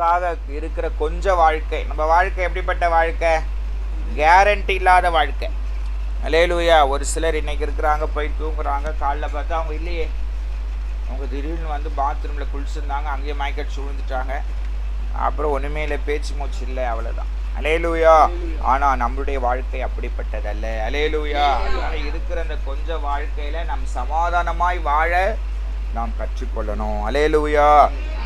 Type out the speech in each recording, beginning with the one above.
இருக்கிற கொஞ்ச வாழ்க்கை. நம்ம வாழ்க்கை எப்படிப்பட்ட வாழ்க்கை? கேரண்டி இல்லாத வாழ்க்கை. அலேலுயா ஒரு சிலர் இன்னைக்கு இருக்கிறாங்க போய் தூங்குறாங்க காலைல பார்த்தா அவங்க இல்லையே. அவங்க திடீர்னு வந்து பாத்ரூமில் குளிச்சிருந்தாங்க அங்கேயே மயக்கடிச்சு விழுந்துட்டாங்க அப்புறம் ஒன்றுமே இல்லை பேச்சு மூச்சு இல்லை அவ்வளோதான் அலேலுயா ஆனால் நம்மளுடைய வாழ்க்கை அப்படிப்பட்டதல்ல. அலேலுயா அதனால இருக்கிற அந்த கொஞ்ச வாழ்க்கையில் நம் சமாதானமாய் வாழ நாம் கற்றுக்கொள்ளணும். அலேலுயா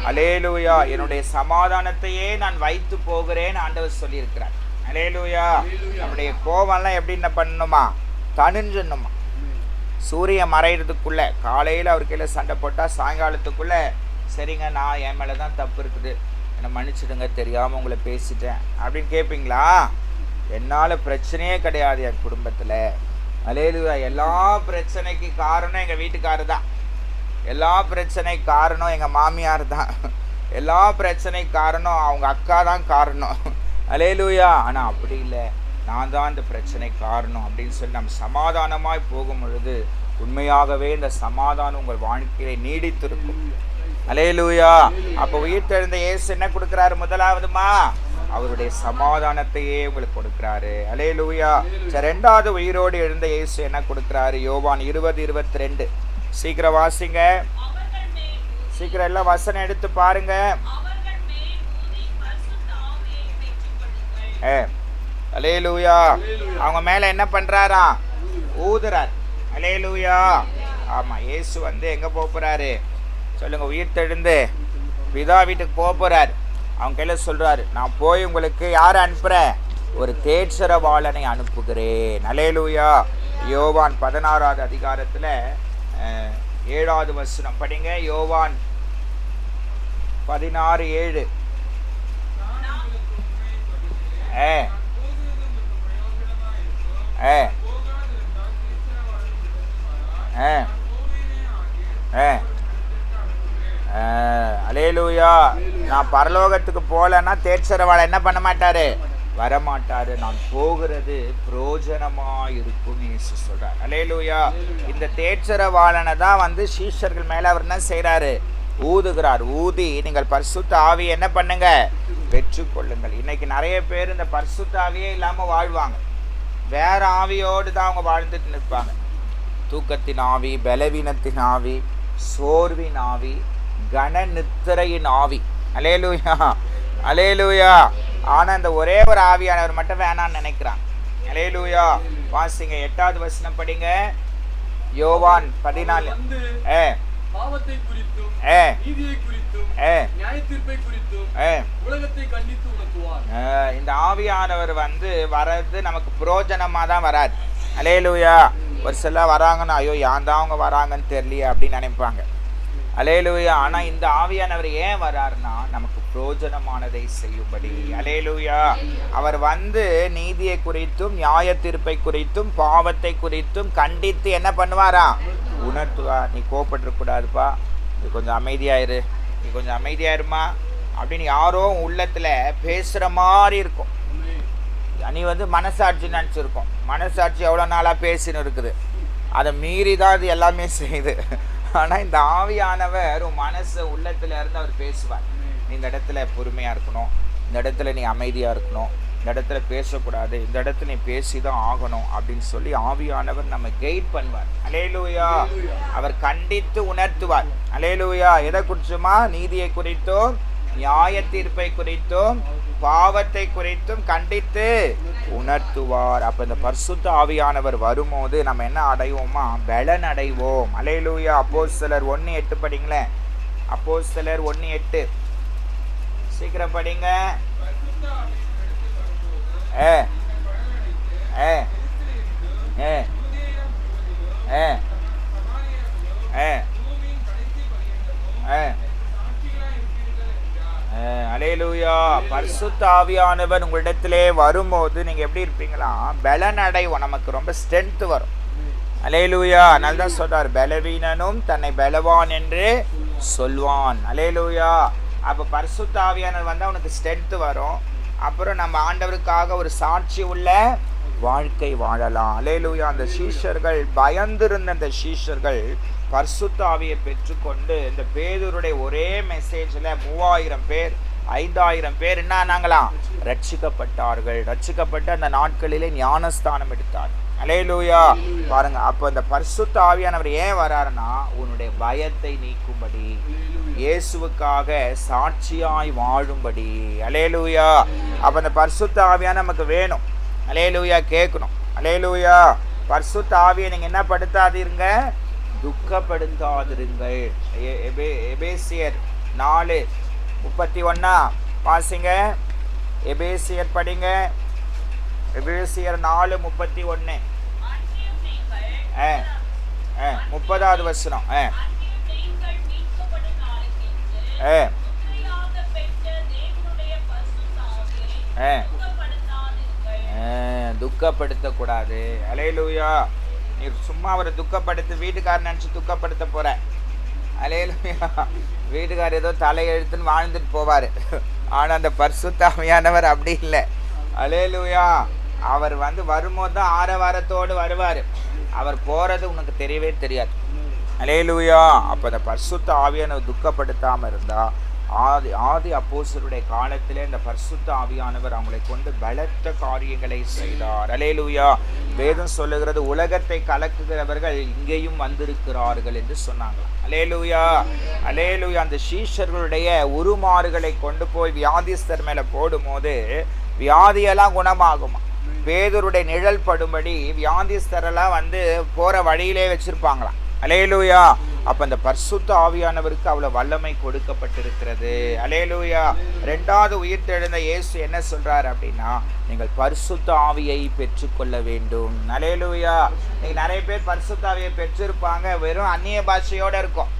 அலேலுயா என்னுடைய சமாதானத்தையே நான் வைத்து போகிறேன் ஆண்டவர் சொல்லியிருக்கிறார். அலேலுயா நம்முடைய கோவம்லாம் எப்படி என்ன பண்ணணுமா? தணிஞ்சிடணுமா? சூரியன் மறையிறதுக்குள்ள காலையில் அவர் கையில் சண்டை போட்டால் சாயங்காலத்துக்குள்ள சரிங்க நான் என் மேலே தான் தப்பு இருக்குது. என்னை மன்னிச்சிடுங்க தெரியாமல் உங்களை பேசிட்டேன். அப்படின்னு கேட்பீங்களா என்னால் பிரச்சனையே கிடையாது என் குடும்பத்தில். அலேலுயா எல்லா பிரச்சனைக்கு காரணம் எங்கள் வீட்டுக்காரர் தான். எல்லா பிரச்சனை காரணம் எங்கள் மாமியார் தான். எல்லா பிரச்சனை காரணம் அவங்க அக்கா தான் காரணம். அலேலூயா. ஆனால் அப்படி இல்லை. நான் தான் இந்த பிரச்சனை காரணம் அப்படின்னு சொல்லி நம்ம சமாதானமாய் போகும் பொழுது உண்மையாகவே இந்த சமாதானம் உங்கள் வாழ்க்கையில நீடித்திருக்கும். அலேலூயா. அப்போ உயிர்த்தெழுந்த இயேசு என்ன கொடுக்குறாரு முதலாவதுமா? அவருடைய சமாதானத்தையே உங்களுக்கு கொடுக்குறாரு. அலே லூயா ரெண்டாவது உயிரோடு எழுந்த இயேசு என்ன கொடுக்குறாரு? யோவான் இருபது இருபத்தி ரெண்டு. சீக்கிரம் வாசிங்க. சீக்கிரம் எல்லாம் வசனம் எடுத்து பாருங்க. அவர்கள் மேல் அலேலூயா அவங்க மேல என்ன பண்றாரா? ஊதுறார். அலேலூயா ஆமா இயேசு வந்து எங்க போக போறாரு? சொல்லுங்க உயிர் தெழுந்து பிதா வீட்டுக்கு போக போறாரு. அவங்க கையில சொல்றாரு நான் போய் உங்களுக்கு யாரை அனுப்புற? ஒரு தேட்சரவாளனை அனுப்புகிறேன். அலேலூயா யோவான் பதினாறாவது அதிகாரத்துல ஏழாவது வசனம். படிங்க யோவான் பதினாறு ஏழு. ஏ. ஏ. ஏ. ஏ. அலேலூயா. நான் பரலோகத்துக்கு போகலன்னா தேர்ச்சரவாளை என்ன பண்ண மாட்டாரு? வரமாட்டாரு. நான் போகிறது பிரயோஜனமா இருக்கும் இயேசு சொல்றார். அலையலூயா. இந்த தேர்ச்சரவாளனை தான் வந்து சீஷர்கள் மேல அவர் என்ன செய்கிறாரு ஊதுகிறார். ஊதி நீங்கள் பரிசுத்த ஆவி என்ன பண்ணுங்க? பெற்றுக்கொள்ளுங்கள். இன்னைக்கு நிறைய பேர் இந்த பரிசுத்த ஆவியே இல்லாம வாழ்வாங்க. வேற ஆவியோடு தான் அவங்க வாழ்ந்துட்டு நிற்பாங்க. தூக்கத்தின் ஆவி பலவீனத்தின் ஆவி சோர்வின் ஆவி கன நித்திரையின் ஆவி. அலேலூயா அலேலூயா ஆனா இந்த ஒரே ஒரு ஆவியானவர் மட்டும் வேணாம்னு நினைக்கிறான். அலேலூயா வாசிங்க எட்டாவது வசனம் படிங்க. யோவான் பதினாலு. ஏ. பாவத்தை குறித்தும் ஏ. நீதியை குறித்தும் ஏ. நியாய தீர்ப்பை குறித்தும் ஏ. உலகத்தை கண்டித்து உணர்த்துவார். இந்த ஆவியானவர் வந்து வர்றது நமக்கு புரோஜனமாக தான் வராது அலேலுயா ஒரு சிலர் வராங்கன்னா ஐயோ ஏன் தான் அவங்க வராங்கன்னு தெரியலையே அப்படின்னு நினைப்பாங்க. அலேலுயா ஆனால் இந்த ஆவியானவர் ஏன் வர்றாருன்னா நமக்கு புரோஜனமானதை செய்யும்படி. அலேலுயா அவர் வந்து நீதியை குறித்தும் நியாய தீர்ப்பை குறித்தும் பாவத்தை குறித்தும் கண்டித்து என்ன பண்ணுவாரா? உணர்த்துவா. நீ கோபப்பட்டுறக்கூடாதுப்பா நீ கொஞ்சம் அமைதியாயிரு நீ கொஞ்சம் அமைதியாயிருமா அப்படின்னு யாரோ உள்ளத்தில் பேசுகிற மாதிரி இருக்கும். நீ வந்து மனசாட்சி நினச்சிருக்கோம். மனசாட்சி எவ்வளோ நாளாக பேசின்னு இருக்குது. அதை மீறி தான் அது எல்லாமே செய்யுது. ஆனால் இந்த ஆவியானவர் உன் மனசு உள்ளத்துல இருந்து அவர் பேசுவார். நீ இந்த இடத்துல பொறுமையாக இருக்கணும். இந்த இடத்துல நீ அமைதியாக இருக்கணும். இந்த இடத்துல பேசக்கூடாது. இந்த இடத்துல நீ பேசி தான் ஆகணும் அப்படின்னு சொல்லி ஆவியானவர் நம்ம கைட் பண்ணுவார். அலேலூயா அவர் கண்டித்து உணர்த்துவார். அலேலூயா எதை குறிச்சுமா? நீதியை குறித்தும் நியாய தீர்ப்பை குறித்தும் பாவத்தை குறித்தும் கண்டித்து உணர்த்துவார். அப்ப இந்த பர்சுத்த ஆவியானவர் வரும்போது நம்ம என்ன அடைவோமா? பலன் அடைவோம். அலையலூயா. அப்போஸ் சிலர் ஒன்று எட்டு படிங்களேன். அப்போ சிலர் ஒன்று எட்டு. சீக்கிரம் படிங்க. ஏ ஏ ஏ ஏ ஏ ஏ. அலையலூயா. பரிசுத்த ஆவியானவர் உங்களிடத்திலே வரும்போது நீங்கள் எப்படி இருப்பீங்களா? பலன் நமக்கு ரொம்ப ஸ்ட்ரென்த் வரும். அலையலூயா அதனால தான் சொல்கிறார் பலவீனனும் தன்னை பலவான் என்று சொல்வான். அலையலூயா. அப்போ பரிசுத்த ஆவியானவர் வந்தால் உனக்கு ஸ்ட்ரென்த் வரும். அப்புறம் நம்ம ஆண்டவருக்காக ஒரு சாட்சி உள்ள வாழ்க்கை வாழலாம். அலையலூயா அந்த சீஷர்கள் பயந்திருந்த அந்த சீஷர்கள் பரிசுத்த ஆவியை பெற்றுக்கொண்டு இந்த பேதூருடைய ஒரே மெசேஜில் மூவாயிரம் பேர் ஐந்தாயிரம் பேர் என்ன ஆனாங்களாம் ரட்சிக்கப்பட்டார்கள். ரட்சிக்கப்பட்டு அந்த நாட்களிலே ஞானஸ்தானம் எடுத்தார். அலேலூயா பாருங்க அப்போ இந்த பரிசுத்த ஆவியானவர் ஏன் வராருன்னா உன்னுடைய பயத்தை நீக்கும்படி. இயேசுவுக்காக சாட்சியாய் வாழும்படி. அலேலூயா அப்போ அந்த பரிசுத்த ஆவியான நமக்கு வேணும். அலேலூயா கேட்கணும். அலேலூயா பரிசுத்த ஆவியை நீங்கள் என்ன படுத்தாதீருங்க? துக்கப்படுத்தாதிருங்கள் எ- எபே- எபேசியர் நாலு முப்பத்தி ஒன்றா வாசிங்க. எபேசியர் படிங்க. எபேசியர் நாலு முப்பத்தி ஒன்று ஆ ஆ முப்பதாவது வசனம் ஆ. ஆ, துக்கப்படுத்தக்கூடாது. அலையலூயா. நீ சும்மா அவரை துக்கப்படுத்து வீட்டுக்காரர் நினச்சி துக்கப்படுத்த போற. அலையிலுமையா வீட்டுக்கார் ஏதோ தலையெழுத்துன்னு வாழ்ந்துட்டு போவார். ஆனால் அந்த பர்சுத்தாமையானவர் அப்படி இல்லை. அலையிலுயா. அவர் வந்து வரும்போது தான் ஆரவாரத்தோடு வருவார். அவர் போகிறது உனக்கு தெரியவே தெரியாது. அலையிலுயா. அப்போ அந்த பர்சுத்த ஆவியானவர் துக்கப்படுத்தாமல் இருந்தால் ஆதி ஆதி அப்போசருடைய காலத்திலே இந்த பரிசுத்த ஆவியானவர் அவங்களை கொண்டு பலத்த காரியங்களை செய்தார். அலேலூயா வேதம் சொல்லுகிறது உலகத்தை கலக்குகிறவர்கள் இங்கேயும் வந்திருக்கிறார்கள் என்று சொன்னாங்களாம். அலேலூயா அலேலூயா அந்த சீஷர்களுடைய உருமாறுகளை கொண்டு போய் வியாதிஸ்தர் மேலே போடும்போது வியாதியெல்லாம் குணமாகுமா? பேதருடைய நிழல் படும்படி வியாதிஸ்தரெல்லாம் வந்து போகிற வழியிலே வச்சுருப்பாங்களாம். அலேலூயா அப்போ அந்த பரிசுத்த ஆவியானவருக்கு அவ்வளோ வல்லமை கொடுக்கப்பட்டிருக்கிறது. அலேலூயா ரெண்டாவது உயிர்த்தெழுந்த இயேசு என்ன சொல்கிறார் அப்படின்னா நீங்கள் பரிசுத்த ஆவியை பெற்றுக்கொள்ள வேண்டும். அலேலூயா நீங்கள் நிறைய பேர் பரிசுத்த ஆவியை பெற்றிருப்பாங்க. வெறும் அந்நிய பாஷையோடு இருக்கும்.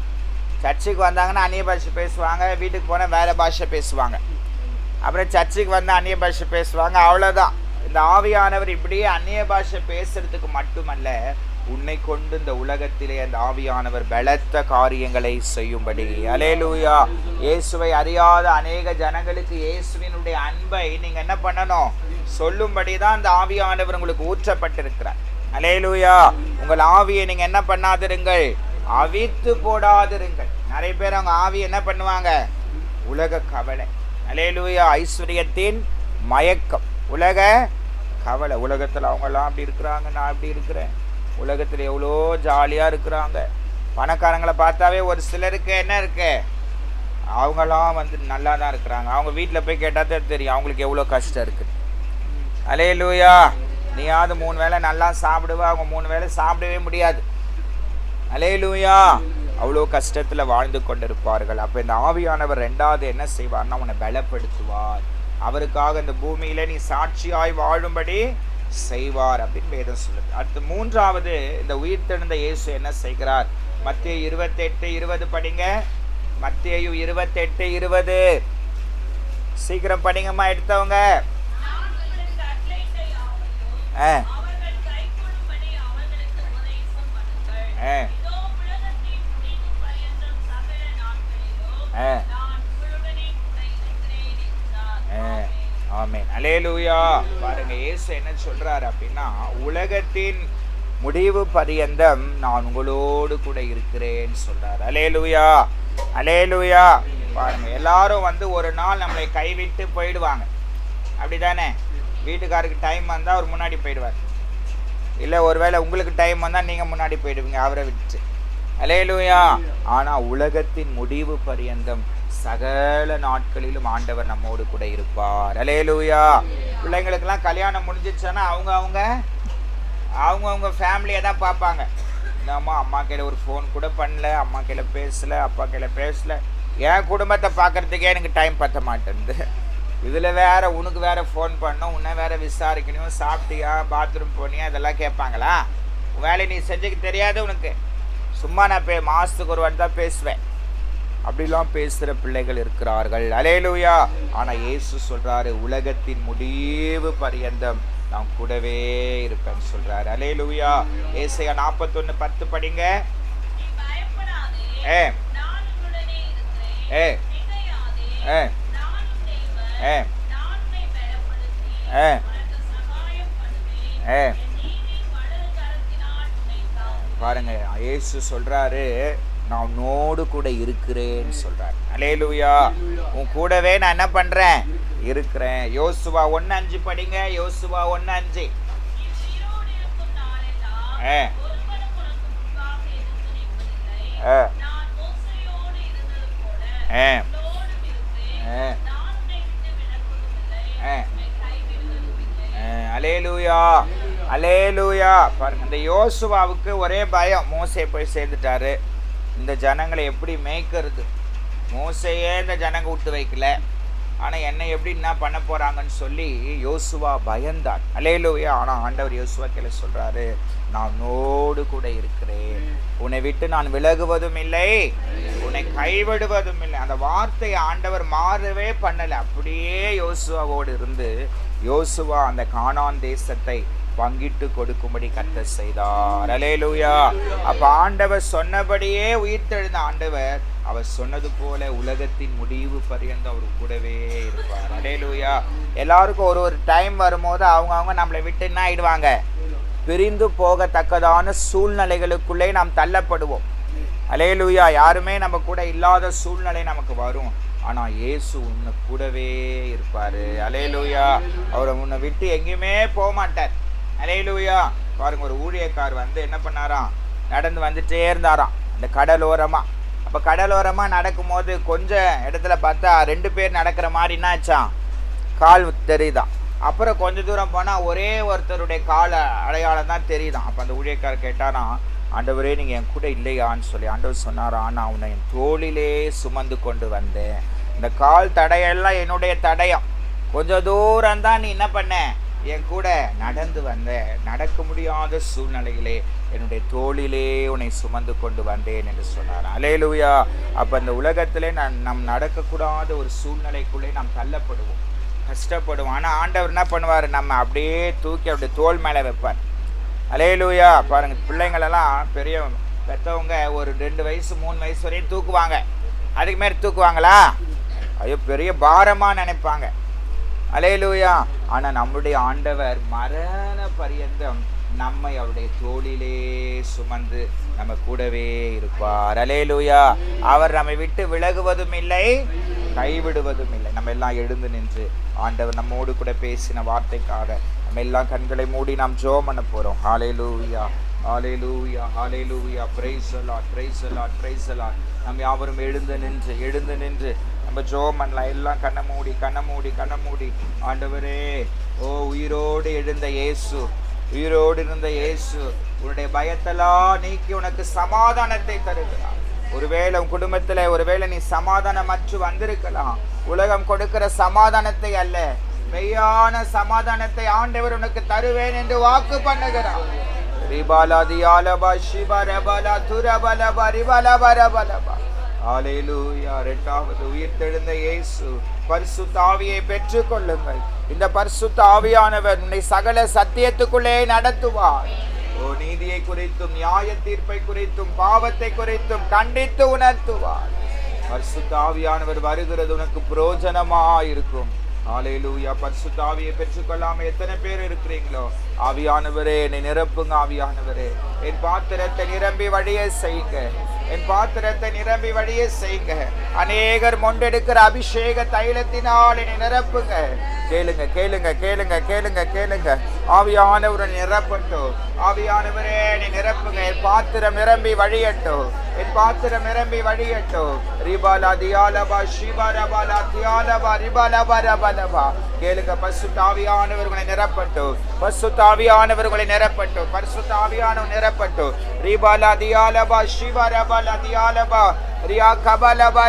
சர்ச்சுக்கு வந்தாங்கன்னா அந்நிய பாஷை பேசுவாங்க வீட்டுக்கு போனால் வேறு பாஷை பேசுவாங்க. அப்புறம் சர்ச்சுக்கு வந்தால் அந்நிய பாஷை பேசுவாங்க அவ்வளோதான் இந்த ஆவியானவர் இப்படியே அந்நிய பாஷை பேசுறதுக்கு மட்டுமல்ல உன்னை கொண்டு இந்த உலகத்திலே அந்த ஆவியானவர் பலத்த காரியங்களை செய்யும்படி. அலேலூயா இயேசுவை அறியாத அநேக ஜனங்களுக்கு இயேசுவினுடைய அன்பை நீங்கள் என்ன பண்ணணும்? சொல்லும்படி தான் அந்த ஆவியானவர் உங்களுக்கு ஊற்றப்பட்டிருக்கிறார். அலேலூயா உங்கள் ஆவியை நீங்கள் என்ன பண்ணாதிருங்கள்? அவித்து போடாதிருங்கள். நிறைய பேர் அவங்க ஆவி என்ன பண்ணுவாங்க? உலக கவலை. அலேலூயா ஐஸ்வர்யத்தின் மயக்கம். உலக கவலை. உலகத்தில் அவங்கெல்லாம் அப்படி இருக்கிறாங்க நான் அப்படி இருக்கிறேன். உலகத்தில் எவ்வளோ ஜாலியாக இருக்கிறாங்க. பணக்காரங்களை பார்த்தாவே ஒரு சிலருக்கு என்ன இருக்கு? அவங்களாம் வந்து நல்லா தான் இருக்கிறாங்க. அவங்க வீட்டில் போய் கேட்டால் தான் தெரியும் அவங்களுக்கு எவ்வளோ கஷ்டம் இருக்குது அலேலூயா நீயாவது மூணு வேளை நல்லா சாப்பிடுவ அவங்க மூணு வேளை சாப்பிடவே முடியாது. அலேலூயா அவ்வளோ கஷ்டத்தில் வாழ்ந்து கொண்டிருப்பார்கள். அப்போ இந்த ஆவியானவர் ரெண்டாவது என்ன செய்வார்னா உன்னை பலப்படுத்துவார். அவருக்காக இந்த பூமியில் நீ சாட்சியாய் வாழும்படி செய்வார் அப்படின்னு வேதம் சொல்லுது. அடுத்து மூன்றாவது இந்த உயிர்த்தெழுந்த இயேசு என்ன செய்கிறார்? மத்திய இருபத்தெட்டு இருபது படிங்க. மத்தியு இருபத்தெட்டு இருபது. சீக்கிரம் படிங்கம்மா எடுத்தவங்க. ஆ. ஆ. ஆ நான் உங்களுடனே கூட இருக்கிறேன் என்றார். ஆ, ஆமேன். அலேலூயா பாருங்க இயேசு என்ன சொல்றாரு அப்படின்னா உலகத்தின் முடிவு பரியந்தம் நான் உங்களோடு கூட இருக்கிறேன்னு சொல்றாரு. அலேலூயா அலேலூயா பாருங்க எல்லாரும் வந்து ஒரு நாள் நம்மளை கைவிட்டு போயிடுவாங்க. அப்படிதானே? வீட்டுக்காருக்கு டைம் வந்தால் அவர் முன்னாடி போயிடுவார். இல்லை ஒருவேளை உங்களுக்கு டைம் வந்தால் நீங்கள் முன்னாடி போயிடுவீங்க அவரை விட்டு அலேலூயா ஆனால் உலகத்தின் முடிவு பரியந்தம் சகல நாட்களிலும் ஆண்டவர் நம்மோடு கூட இருப்பார். அலேலூயா பிள்ளைங்களுக்கெல்லாம் கல்யாணம் முடிஞ்சிச்சுன்னா அவங்க அவங்க அவங்க அவங்க ஃபேமிலியை தான் பார்ப்பாங்க. என்னம்மா அம்மா கையில் ஒரு ஃபோன் கூட பண்ணல அம்மா கையில் பேசல அப்பா கையில் பேசல. என் குடும்பத்தை பார்க்கறதுக்கே எனக்கு டைம் பத்த மாட்டேன்து. இதில் வேற உனக்கு வேற ஃபோன் பண்ணணும் உன்னை வேற விசாரிக்கணும் சாப்பிட்டியா பாத்ரூம் போனியா இதெல்லாம் கேட்பாங்களா? உன் வேலையை நீ செஞ்சுக்க தெரியாது உனக்கு. சும்மா நான் பே மாதத்துக்கு ஒரு வாட்டி தான் பேசுவேன். அப்படிலாம் பேசுகிற பிள்ளைகள் இருக்கிறார்கள். அலேலுயா. ஆனால் இயேசு சொல்கிறாரு உலகத்தின் முடிவு பரியந்தம் நான் கூடவே இருப்பேன்னு சொல்கிறாரு அலேலுயா. ஏசையா நாற்பத்தொன்று பத்து படிங்க. ஏ. ஏ. ஏ. ஏ. ஏ. ஏ. பாருங்க இயேசு சொல்கிறாரு நான் உன்னோடு கூட இருக்கிறேன்னு சொல்றார். அலேலுயா உன் கூடவே நான் என்ன பண்றேன்? இருக்கிறேன். யோசுவா ஒன்று அஞ்சு படிங்க. யோசுவா ஒன்று அஞ்சு. நீ ஆ. ஆ. ஆ. ஆ. ஆ. அலேலூயா அலேலூயா பாருங்க இந்த யோசுவாவுக்கு ஒரே பயம். மோசை போய் சேர்ந்துட்டாரு. இந்த ஜனங்களை எப்படி மேய்க்கிறது? மோசையே இந்த ஜனங்க விட்டு வைக்கல. ஆனால் என்னை எப்படி என்ன பண்ண போகிறாங்கன்னு சொல்லி யோசுவா பயந்தான். அலேலூயா ஆனால் ஆண்டவர் யோசுவா கேள்வி சொல்கிறாரு நான் உன்னோடு கூட இருக்கிறேன். உன்னை விட்டு நான் விலகுவதும் இல்லை. உன்னை கைவிடுவதும் இல்லை. அந்த வார்த்தையை ஆண்டவர் மாறவே பண்ணலை. அப்படியே யோசுவாவோடு இருந்து யோசுவா அந்த காணான் தேசத்தை பங்கிட்டு கொடுக்கும்படி கத்த செய்தார். அலேலூயா அப்ப ஆண்டவர் சொன்னபடியே உயிர்த்தெழுந்த ஆண்டவர் அவர் சொன்னது போல உலகத்தின் முடிவு பரியந்தம் அவர் கூடவே இருப்பார். அலேலூயா எல்லாருக்கும் ஒரு ஒரு டைம் வரும்போது அவங்க அவங்க நம்மளை விட்டு என்ன ஆயிடுவாங்க? பிரிந்து போகத்தக்கதான சூழ்நிலைகளுக்குள்ளே நாம் தள்ளப்படுவோம். அலேலூயா யாருமே நம்ம கூட இல்லாத சூழ்நிலை நமக்கு வரும். ஆனா இயேசு உன்னை கூடவே இருப்பாரு. அலேலூயா அவரை உன்னை விட்டு எங்கேயுமே போக மாட்டார் அலேலூயா பாருங்க ஒரு ஊழியக்கார் வந்து என்ன பண்ணாராம்? நடந்து வந்துட்டே இருந்தாராம். இந்த கடலோரமா. அப்ப கடலோரமா நடக்கும்போது கொஞ்சம் இடத்துல பார்த்தா ரெண்டு பேர் நடக்கிற மாதிரி என்னாச்சான் கால் தெரியுதான் அப்புறம் கொஞ்ச தூரம் போனால் ஒரே ஒருத்தருடைய கால அடையாளம் தான் தெரியுதான். அப்போ அந்த ஊழியக்கார் கேட்டாராம் ஆண்டவரே நீங்கள் என் கூட இல்லையான்னு சொல்லி ஆண்டவர் சொன்னாராம் நான் உன்னை என் தோளிலே சுமந்து கொண்டு வந்தேன். இந்த கால் தடையெல்லாம் என்னுடைய தடயம். கொஞ்சம் தூரம் தான் நீ என்ன பண்ண? என் கூட நடந்து வந்த நடக்க முடியாத சூழ்நிலையிலே என்னுடைய தோளிலே உன்னை சுமந்து கொண்டு வந்தேன் என்று சொன்னார். அலேலுயா அப்போ அந்த உலகத்திலே நான் நம் நடக்கக்கூடாத ஒரு சூழ்நிலைக்குள்ளே நாம் தள்ளப்படுவோம். கஷ்டப்படுவோம். ஆனால் ஆண்டவர் என்ன பண்ணுவார்? நம்ம அப்படியே தூக்கி அப்படியே தோல் மேலே வைப்பார். அலேலுயா பாருங்கள் பிள்ளைங்களெல்லாம் பெரிய பெற்றவங்க ஒரு ரெண்டு வயசு மூணு வயசு வரையும் தூக்குவாங்க. அதுக்கு மேலே தூக்குவாங்களா? ஐயோ பெரிய பாரமாக நினைப்பாங்க. அலேலூயா ஆனால் நம்முடைய ஆண்டவர் மரண பரியந்தம் நம்மை அவருடைய தோளிலே சுமந்து நம்ம கூடவே இருப்பார். அலேலூயா அவர் நம்மை விட்டு விலகுவதும் இல்லை கைவிடுவதும் இல்லை. நம்ம எல்லாம் எழுந்து நின்று ஆண்டவர் நம்மோடு கூட பேசின வார்த்தைக்காக நம்ம எல்லாம் கண்களை மூடி நாம் ஜோம் பண்ண போகிறோம் hallelujah hallelujah hallelujah praise allot praise allot praise allot நம்ம யாவரும் எழுந்து நின்று எழுந்து நின்று நம்ம ஜோம் பண்ணலாம் எல்லாம் கண்ணை மூடி கண்ணை மூடி கண்ணை மூடி. ஆண்டவரே ஓ உயிரோடு எழுந்த இயேசு உயிரோடு இருந்த இயேசு உன்னுடைய பயத்தெல்லாம் நீக்கி உனக்கு சமாதானத்தை தருகிறார். ஒருவேளை உன் குடும்பத்தில் ஒருவேளை நீ சமாதானமற்று வந்திருக்கலாம். உலகம் கொடுக்கிற சமாதானத்தை அல்ல மெய்யான சமாதானத்தை ஆண்டவர் உனக்கு தருவேன் என்று வாக்கு பண்ணுகிறார். ரிபாலா தியாலபா சிவரபலா துரபலபா ரிபலபரபலபா. ஆலையிலூயா இரண்டாவது உயிர்த்தெழுந்த இயேசு. பர்சுத் தாவியை பெற்றுக் கொள்ளுங்கள் இந்த பரிசுத்த ஆவியானவர் உன்னை சகல சத்தியத்துக்குள்ளே நடத்துவார். ஓ நீதியை குறித்தும் நியாய தீர்ப்பை குறித்தும் பாவத்தை குறித்தும் கண்டித்து உணர்த்துவார். பரிசுத்த ஆவியானவர் வருகிறது உனக்கு புரோஜனமா இருக்கும் ஆலையிலூயா பரிசுத்த தாவியை பெற்றுக்கொள்ளாம எத்தனை பேர் இருக்கிறீங்களோ? ஆவியானவரே என்னை நிரப்புங்க ஆவியானவரே. என் பாத்திரத்தை நிரம்பி வழியே செய்யுங்க என் பாத்திரத்தை நிரம்பி வழியே செய்யுங்க. அநேகர் மொண்டெடுக்கிற அபிஷேக தைலத்தினால் என்னை நிரப்புங்க. கேளுங்க கேளுங்க கேளுங்க கேளுங்க கேளுங்க. ஆவியானவரை நிரப்பட்டும். ஆவியானவரே நீ நிரப்புங்க. என் பாத்திரம் நிரம்பி வழியட்டும். என் பாத்திரம் நிரம்பி வழியட்டும். ரிபாலா தியாலபா சிவரபாலா தியாலபா ரிபாலபா ரபலபா கேளுங்க பசு தாவியானவர்களை நிரப்பட்டும். பசு தாவியானவர்களை நிரப்பட்டும். பசு தாவியானவர் நிரப்பட்டும். ரிபாலா தியாலபா சிவரபாலா தியாலபா ரியா கபலபா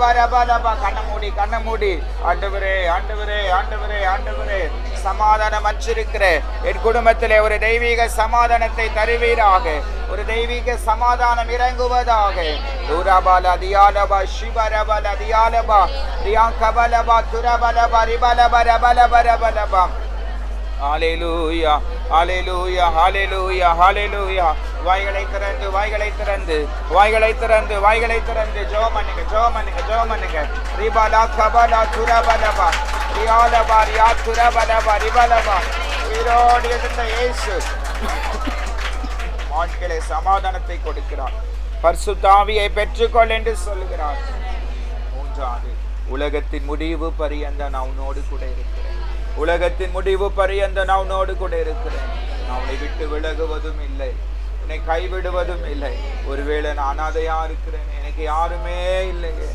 பர ரபலபா கண்ண மூடி கண்ண மூடி ஆண்டவரே ஆண்டவரே ஆண்டவரே ஆண்டவரே. சமாதானம் அச்சிருக்கிற. என் குடும்பத்திலே ஒரு தெய்வீக சமாதானத்தை தருவீராக. ஒரு தெய்வீக சமாதானம் இறங்குவதாக. தூரபல தியாலபா சிவரபல தியாலபா ரியா கபலபா துரபலபா ரிபலப ரபலப ரபலபா. ஹalleluya ஹalleluya ஹalleluya ஹalleluya வாய்களை திறந்து வாய்களை திறந்து வாய்களை திறந்து வாய்களை திறந்து. ஜோ பண்ணுங்க ஜோ பண்ணுங்க ஜெபம் பண்ணுங்க. ரிபலா கபலா துரபலபா ரியாலபா ரியா துரபலபா ரிபலபா உயிரோடு இருந்த இயேசு ஆட்களை சமாதானத்தை கொடுக்கிறார். பரிசுத்தாவியை பெற்றுக்கொள் என்று சொல்கிறார் மூன்றாவது உலகத்தின் முடிவு பரியந்த நான் உன்னோடு கூட இருக்கிறேன். உலகத்தின் முடிவு பரியந்த நான் உன்னோடு கூட இருக்கிறேன். நான் உன்னை விட்டு விலகுவதும் இல்லை. என்னை கைவிடுவதும் இல்லை. ஒருவேளை நான் அனாதையா இருக்கிறேன் எனக்கு யாருமே இல்லையே.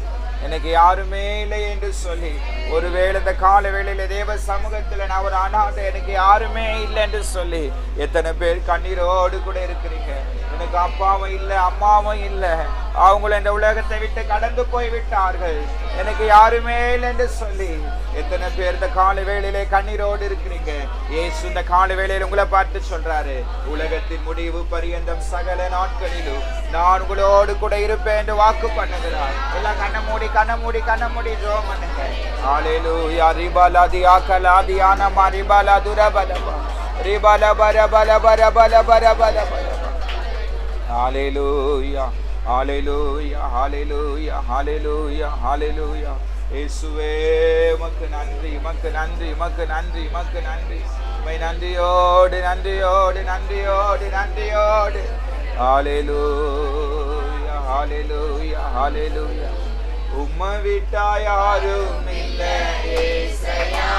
எனக்கு யாருமே இல்லை என்று சொல்லி ஒருவேளை இந்த கால வேளையில தேவ சமூகத்துல நான் ஒரு அனாதை எனக்கு யாருமே இல்லை என்று சொல்லி எத்தனை பேர் கண்ணீரோடு கூட இருக்கிறீங்க. எனக்கு அப்பாவும் இல்லை அம்மாவும் இல்லை. அவங்கள இந்த உலகத்தை விட்டு கடந்து போய் விட்டார்கள் எனக்கு யாருமே இல்லை என்று சொல்லி எத்தனை பேர் இந்த கால வேளையிலே கண்ணீரோடு இருக்கிறீங்க? ஏசு இந்த கால வேளையில் உங்களை பார்த்து சொல்றாரு உலகத்தின் முடிவு பரியந்தம் சகல நாட்களிலும் நான் உங்களோடு கூட இருப்பேன் என்று வாக்கு பண்ணுகிறார். எல்லாம் கண்ண மூடி கண்ண மூடி கண்ண மூடி ஜோ பண்ணுங்க. ஹalleluya ரிபாலா தியாகலா தியானமா ரிபாலா துரபலபா ரிபாலா பர பல பர பல பர பல பல ஹalleluya ஹalleluya ஹalleluya ஹalleluya ஹalleluya இயேசுவே உமக்கு நன்றி உமக்கு நன்றி உமக்கு நன்றி உமக்கு நன்றி உமை நன்றியோடு நன்றியோடு நன்றியோடு நன்றியோடு ஹalleluya ஹalleluya ஹalleluya உம்மை விட்டா யாரும் இல்லை ஏசையா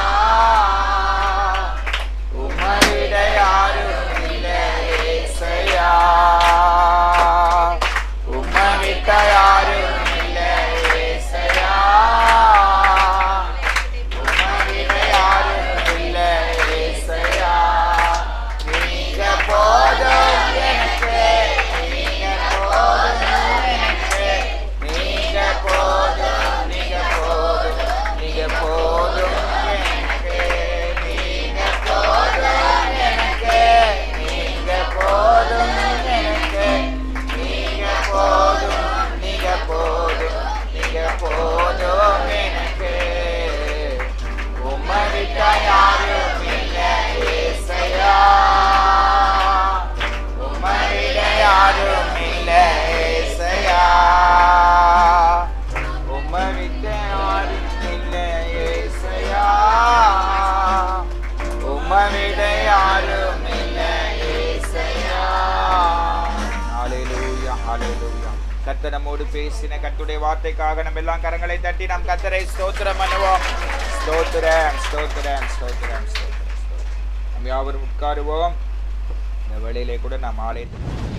வார்த்தைக்காக நம்ம எல்லாம் கரங்களை தட்டி நாம் கத்தரை ஸ்தோத்திரம் பண்ணுவோம். ஸ்தோத்திரம் ஸ்தோத்திரம் ஸ்தோத்திரம் ஸ்தோத்திரம் நம்ம நாம் யாவரும் உட்காருவோம். இந்த வேளையிலே கூட நாம் ஆலயத்துக்கு